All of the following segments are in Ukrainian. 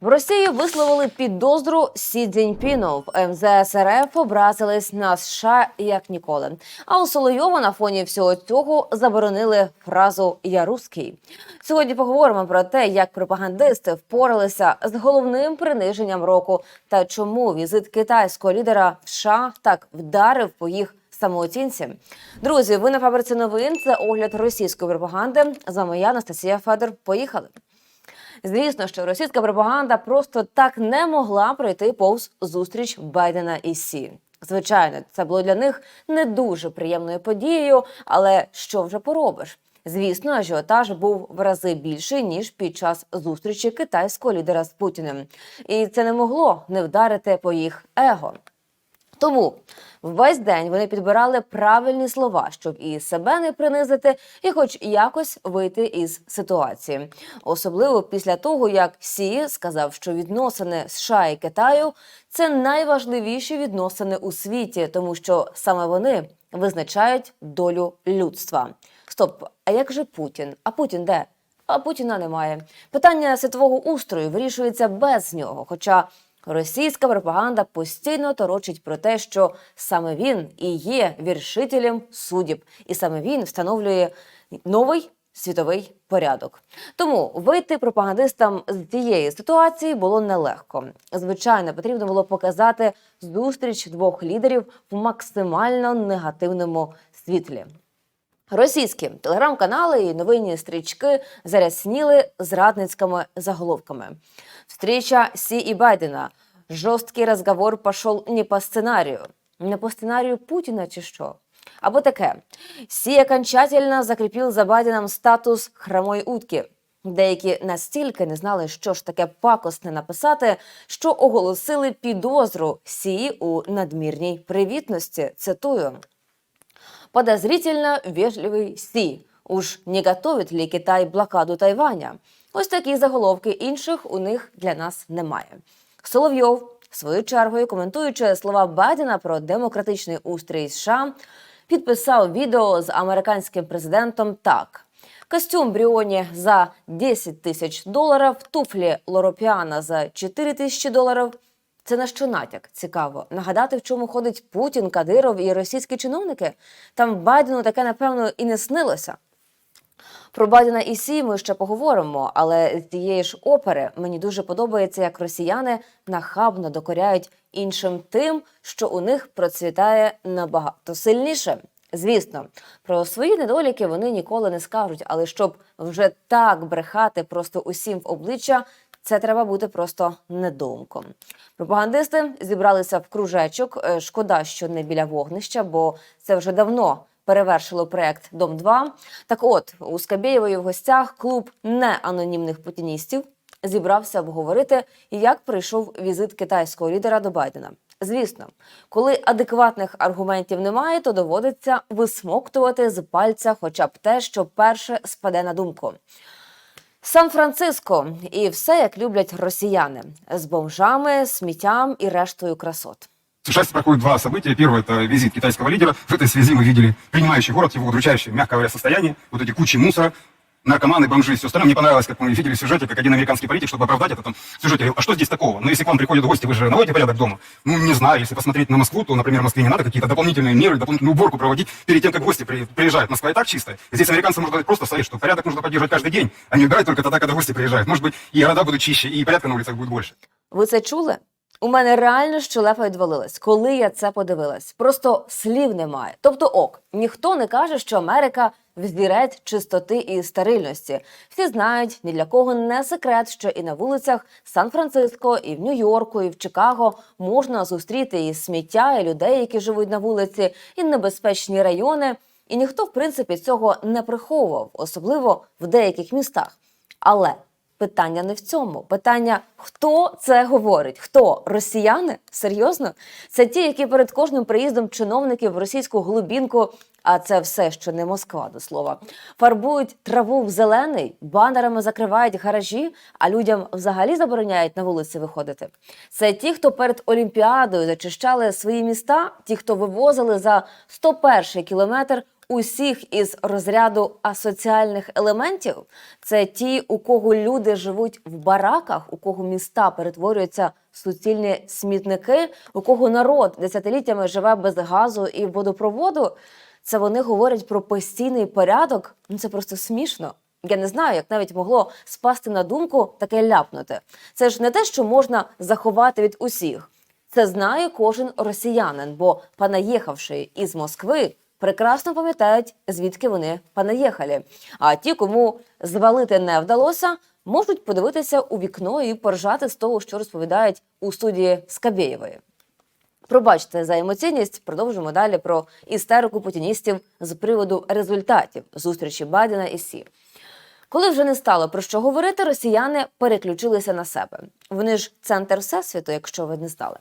В Росії висловили підозру Сі Цзіньпіну. В МЗС РФ образились на США як ніколи. А у Солойова на фоні всього цього заборонили фразу Я русський. Сьогодні поговоримо про те, як пропагандисти впоралися з головним приниженням року та чому візит китайського лідера в США так вдарив по їх самооцінці. Друзі, ви на фабриці новин. Це огляд російської пропаганди. З вами я, Анастасія Федор. Поїхали. Звісно, що російська пропаганда просто так не могла пройти повз зустріч Байдена і Сі. Звичайно, це було для них не дуже приємною подією, але що вже поробиш? Звісно, ажіотаж був в рази більший ніж під час зустрічі китайського лідера з Путіним, і це не могло не вдарити по їх его. Тому весь день вони підбирали правильні слова, щоб і себе не принизити, і хоч якось вийти із ситуації. Особливо після того, як Сі сказав, що відносини США і Китаю це найважливіші відносини у світі, тому що саме вони визначають долю людства. Стоп, а як же Путін? А Путін де? А Путіна немає. Питання світового устрою вирішується без нього. Хоча російська пропаганда постійно торочить про те, що саме він і є віршителем судіб, і саме він встановлює новий світовий порядок. Тому вийти пропагандистам з цієї ситуації було нелегко. Звичайно, потрібно було показати зустріч двох лідерів в максимально негативному світлі. Російські телеграм-канали і новинні стрічки зарясніли зрадницькими заголовками. Встреча Сі і Байдена. Жорсткий розговор пішов не по сценарію. Не по сценарію Путіна чи що? Або таке. Сі окончательно закріпив за Байденом статус хромої утки. Деякі настільки не знали, що ж таке пакосне написати, що оголосили підозру Сі у надмірній привітності. Цитую. подозрительно вежливий Сі. Уж не готовить ли Китай блокаду Тайваня? Ось такі заголовки інших у них для нас немає. Соловйов, своєю чергою, коментуючи слова Байдена про демократичний устрій США, підписав відео з американським президентом так. Костюм Бріоні за 10 тисяч доларів, туфлі Лоропіана за 4 тисячі доларів. Це на що натяк? Цікаво. Нагадати, в чому ходить Путін, Кадиров і російські чиновники? Там Байдену таке, напевно, і не снилося. Про Байдена і Сі ми ще поговоримо, але з цієї ж опери мені дуже подобається, як росіяни нахабно докоряють іншим тим, що у них процвітає набагато сильніше. Звісно, про свої недоліки вони ніколи не скажуть, але щоб вже так брехати просто усім в обличчя, це треба бути просто недоумком. Пропагандисти зібралися в кружечок. Е, Шкода, що не біля вогнища, бо це вже давно перевершило проект Дом 2 Так от у Скабєєвої в гостях клуб неанонімних путіністів зібрався обговорити, як прийшов візит китайського лідера до Байдена. Звісно, коли адекватних аргументів немає, то доводиться висмоктувати з пальця хоча б те, що перше спаде на думку. Сан-Франциско і все як люблять росіяни з бомжами, сміттям і рештою красот. В США проходит два события. Первое – это визит китайского лидера. В этой связи мы видели принимающий город, его удручающее, мягко говоря, состояние. Вот эти кучи мусора, наркоманы, бомжи и все остальное. Мне понравилось, как мы видели в сюжете, как один американский политик, чтобы оправдать это, там, в сюжете говорил, а что здесь такого? Ну, если к вам приходят гости, вы же наводите порядок дома? Ну, не знаю, если посмотреть на Москву, то, например, в Москве не надо какие-то дополнительные меры, дополнительную уборку проводить перед тем, как гости при- приезжают. Москва и так чистая. Здесь американцы можно дать просто совет, что порядок нужно поддерживать каждый день, а не убирать только тогда, когда гости приезжают. Может быть, и города будут чище, и порядка на улицах будет больше. Ви це чули? У мене реально щелепа відвалилась, коли я це подивилась. Просто слів немає. Тобто, ок, ніхто не каже, що Америка взірець чистоти і стерильності. Всі знають, ні для кого не секрет, що і на вулицях Сан-Франциско, і в Нью-Йорку, і в Чикаго можна зустріти і сміття, і людей, які живуть на вулиці, і небезпечні райони. І ніхто, в принципі, цього не приховував, особливо в деяких містах. Але Питання не в цьому. Питання, хто це говорить? Хто? Росіяни? Серйозно? Це ті, які перед кожним приїздом чиновників в російську глибінку, а це все, що не Москва, до слова, фарбують траву в зелений, банерами закривають гаражі, а людям взагалі забороняють на вулиці виходити. Це ті, хто перед Олімпіадою зачищали свої міста, ті, хто вивозили за 101 кілометр усіх із розряду асоціальних елементів. Це ті, у кого люди живуть в бараках, у кого міста перетворюються суцільні смітники, у кого народ десятиліттями живе без газу і водопроводу. Це вони говорять про постійний порядок. Ну це просто смішно. Я не знаю, як навіть могло спасти на думку таке ляпнути. Це ж не те, що можна заховати від усіх. Це знає кожен росіянин, бо понаїхавши із Москви, прекрасно пам'ятають, звідки вони понаїхали. А ті, кому звалити не вдалося, можуть подивитися у вікно і поржати з того, що розповідають у студії Скабєєвої. Пробачте за емоційність. Продовжимо далі про істерику путіністів з приводу результатів зустрічі Байдена і Сі. Коли вже не стало про що говорити, росіяни переключилися на себе. Вони ж центр всесвіту, якщо ви не знали.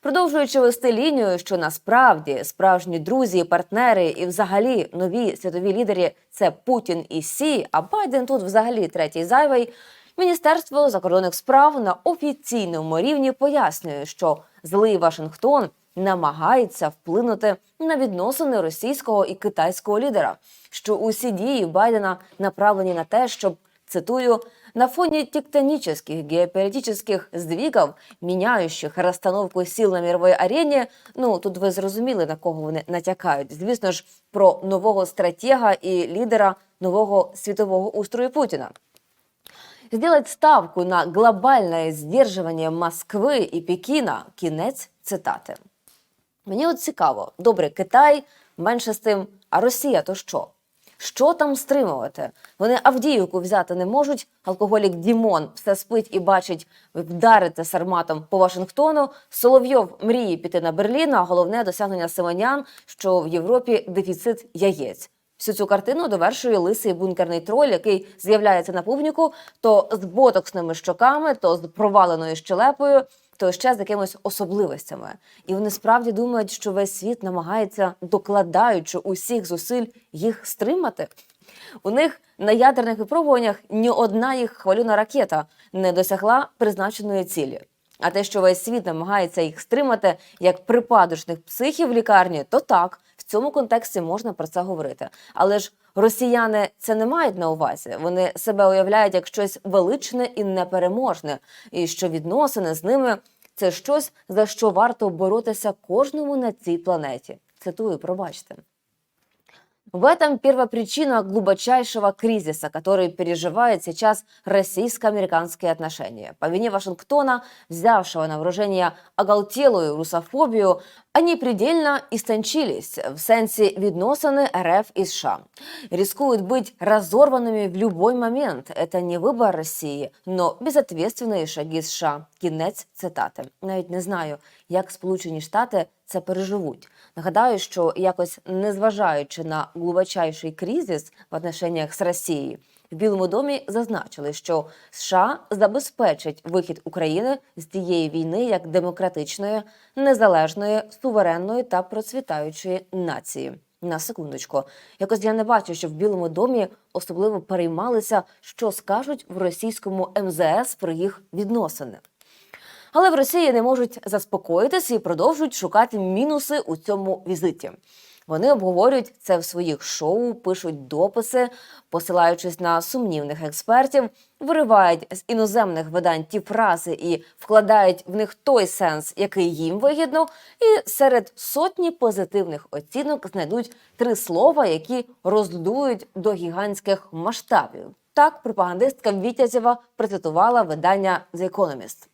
Продовжуючи вести лінію, що насправді справжні друзі, партнери і взагалі нові світові лідери це Путін і Сі, а Байден тут взагалі третій зайвий. Міністерство закордонних справ на офіційному рівні пояснює, що злий Вашингтон намагається вплинути на відносини російського і китайського лідера, що усі дії Байдена направлені на те, щоб цитую. На фоне тектонических геополитических сдвигов, міняючих розстановку сил на мировой арені, ну тут ви зрозуміли на кого вони натякають. Звісно ж, про нового стратега і лідера нового світового устрою Путіна. Сделать ставку на глобальное сдерживание Москви і Пекіна. Кінець цитати. Мені от цікаво, добре, Китай менше з тим, а Росія то що? Що там стримувати? Вони Авдіївку взяти не можуть. Алкоголік Дімон все спить і бачить вдарити сарматом по Вашингтону. Соловйов мріє піти на Берлін, а головне досягнення Симонян, що в Європі дефіцит яєць. Всю цю картину довершує лисий бункерний троль, який з'являється на публіку то з ботоксними щоками, то з проваленою щелепою, то ще з якимись особливостями. І вони справді думають, що весь світ намагається, докладаючи усіх зусиль, їх стримати. У них на ядерних випробуваннях ні одна їх хвалюна ракета не досягла призначеної цілі. А те, що весь світ намагається їх стримати як припадочних психів в лікарні, то так, цьому контексті можна про це говорити. Але ж росіяни це не мають на увазі. Вони себе уявляють як щось величне і непереможне, і що відносини з ними це щось, за що варто боротися кожному на цій планеті. Цитую, пробачте. В этом первопричина глубочайшего кризиса, который переживает сейчас российско-американские отношения. По вине Вашингтона, взявшего на вооружение оголтелую русофобию, они предельно истончились в сенсе відносини РФ и США. Рискуют быть разорванными в любой момент. Это не выбор России, но безответственные шаги США. Кінець цитати. Навіть не знаю, як Сполучені Штати це переживуть. Нагадаю, що якось незважаючи на глибочайший кризис в отношениях з Росією, в Білому домі зазначили, що США забезпечить вихід України з тієї війни як демократичної, незалежної, суверенної та процвітаючої нації. На секундочку, якось я не бачу, що в Білому домі особливо переймалися, що скажуть в російському МЗС про їх відносини. Але в Росії не можуть заспокоїтися і продовжують шукати мінуси у цьому візиті. Вони обговорюють це в своїх шоу, пишуть дописи, посилаючись на сумнівних експертів, виривають з іноземних видань ті фрази і вкладають в них той сенс, який їм вигідно. І серед сотні позитивних оцінок знайдуть три слова, які роздують до гігантських масштабів. Так пропагандистка Вітязєва процитувала видання The Economist.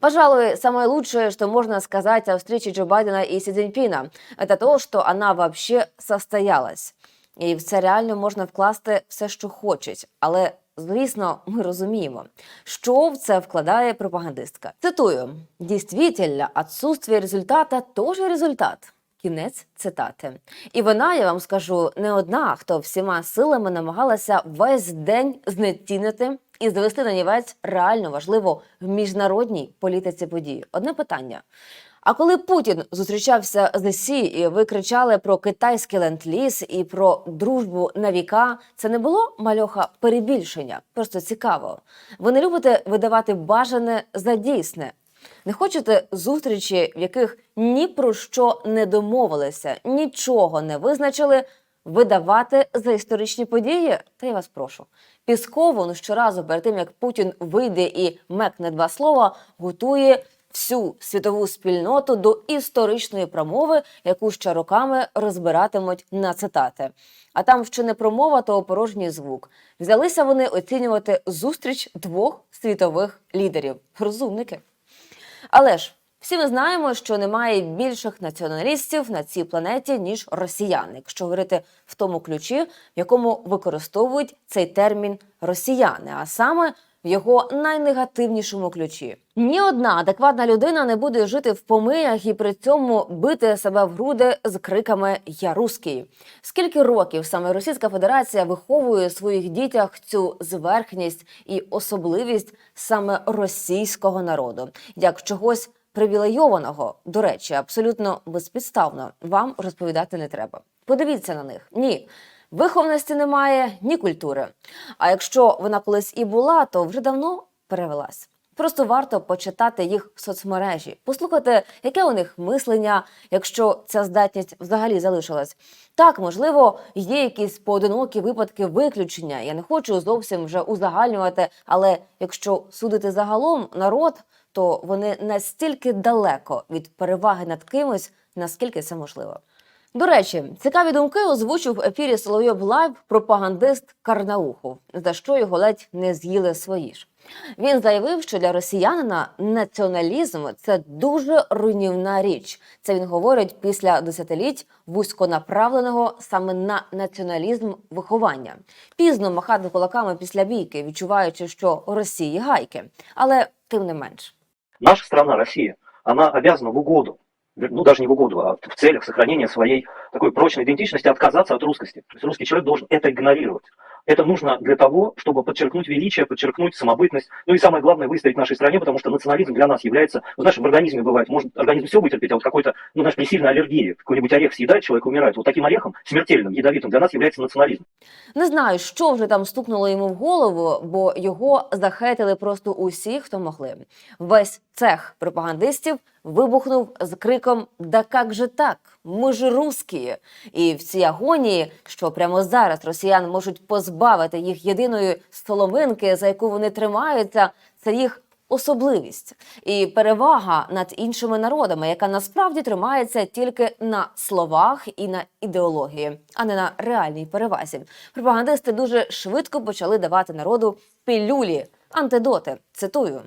Пожалуй, самое лучшее, что можно сказать о встрече Джо Байдена и Си Цзиньпіна, это то, що вона вообще состоялась. І в це реально можна вкласти все, що хочуть. Але звісно, ми розуміємо, що в це вкладає пропагандистка. Цитую: дійсно, отсутствие результата теж результат. Кінець цитати. І вона, я вам скажу, не одна, хто всіма силами намагалася весь день знецінити і звести на нівець реально важливо в міжнародній політиці подій. Одне питання. А коли Путін зустрічався з Сі, і ви кричали про китайський ленд-ліз і про дружбу на віка, це не було мальоха перебільшення? Просто цікаво. Ви не любите видавати бажане за дійсне. Не хочете зустрічі, в яких ні про що не домовилися, нічого не визначили, видавати за історичні події? Та я вас прошу. Пісково ну щоразу перед тим як Путін вийде і мекне два слова, готує всю світову спільноту до історичної промови, яку ще роками розбиратимуть на цитати. А там ще не промова, то порожній звук. Взялися вони оцінювати зустріч двох світових лідерів. Розумники. Але ж всі ми знаємо, що немає більших націоналістів на цій планеті, ніж росіяни, якщо говорити в тому ключі, в якому використовують цей термін росіяни, а саме в його найнегативнішому ключі. Ні одна адекватна людина не буде жити в помиях і при цьому бити себе в груди з криками Я руський. Скільки років саме Російська Федерація виховує в своїх дітях цю зверхність і особливість саме російського народу, як чогось привілейованого, до речі, абсолютно безпідставно вам розповідати не треба. Подивіться на них. Ні. Виховності немає, ні культури. А якщо вона колись і була, то вже давно перевелась. Просто варто почитати їх в соцмережі, послухати, яке у них мислення, якщо ця здатність взагалі залишилась. Так, можливо, є якісь поодинокі випадки виключення. Я не хочу зовсім вже узагальнювати, але якщо судити загалом народ, то вони настільки далеко від переваги над кимось, наскільки це можливо. До речі, цікаві думки озвучив в ефірі Соловйов Лайв пропагандист Карнаухов, за що його ледь не з'їли свої ж. Він заявив, що для росіянина націоналізм це дуже руйнівна річ. Це він говорить після десятиліть вузьконаправленого саме на націоналізм виховання. Пізно махати кулаками після бійки, відчуваючи, що Росії гайки, але тим не менш. Наша страна, Россия, она обязана в угоду, ну даже не в угоду, а в целях сохранения своей такой прочной идентичности отказаться от русскости. То есть русский человек должен это игнорировать. Это нужно для того, чтобы подчеркнуть величие, подчеркнуть самобытность, ну и самое главное, выставить нашей стране, потому что национализм для нас является, ну, знаешь, в организме бывает, может организм все вытерпеть, а вот какой-то, ну, знаешь, при сильной аллергии, какой-нибудь орех съедает, человек умирает. Вот таким орехом, смертельным, ядовитым, для нас является национализм. Не знаю, що вже там стукнуло йому в голову, бо його захейтили просто усі, хто могли. Весь цех пропагандистів вибухнув з криком «Да как же так? Ми ж русські!» І в цій агонії, що прямо зараз росіян можуть позбавити їх єдиної соломинки, за яку вони тримаються, це їх особливість і перевага над іншими народами, яка насправді тримається тільки на словах і на ідеології, а не на реальній перевазі. Пропагандисти дуже швидко почали давати народу пілюлі, антидоти. Цитую.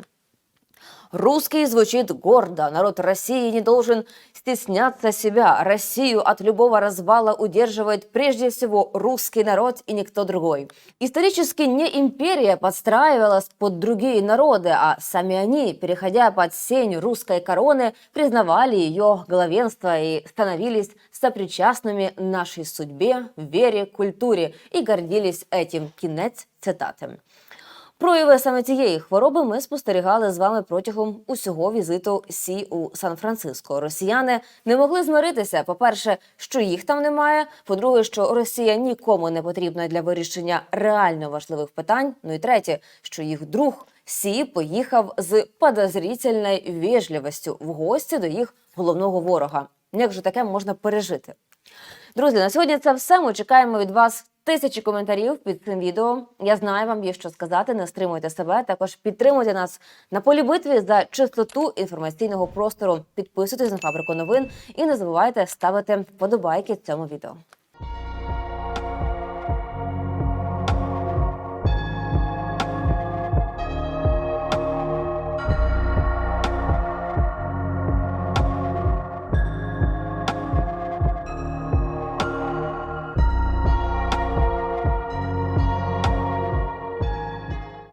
Русский звучит гордо. Народ России не должен стесняться себя. Россию от любого развала удерживает прежде всего русский народ и никто другой. Исторически не империя подстраивалась под другие народы, а сами они, переходя под сень русской короны, признавали ее главенство и становились сопричастными нашей судьбе, вере, культуре и гордились этим. Кінець цитати. Прояви саме цієї хвороби ми спостерігали з вами протягом усього візиту Сі у Сан-Франциско. Росіяни не могли змиритися. По-перше, що їх там немає. По-друге, що Росія нікому не потрібна для вирішення реально важливих питань. Ну і третє, що їх друг Сі поїхав з подозрительною вежливістю в гості до їх головного ворога. Як же таке можна пережити? Друзі, на сьогодні це все. Ми чекаємо від вас тисячі коментарів під цим відео. Я знаю, вам є що сказати. Не стримуйте себе. Також підтримуйте нас на полі битві за чистоту інформаційного простору. Підписуйтесь на фабрику новин і не забувайте ставити вподобайки цьому відео.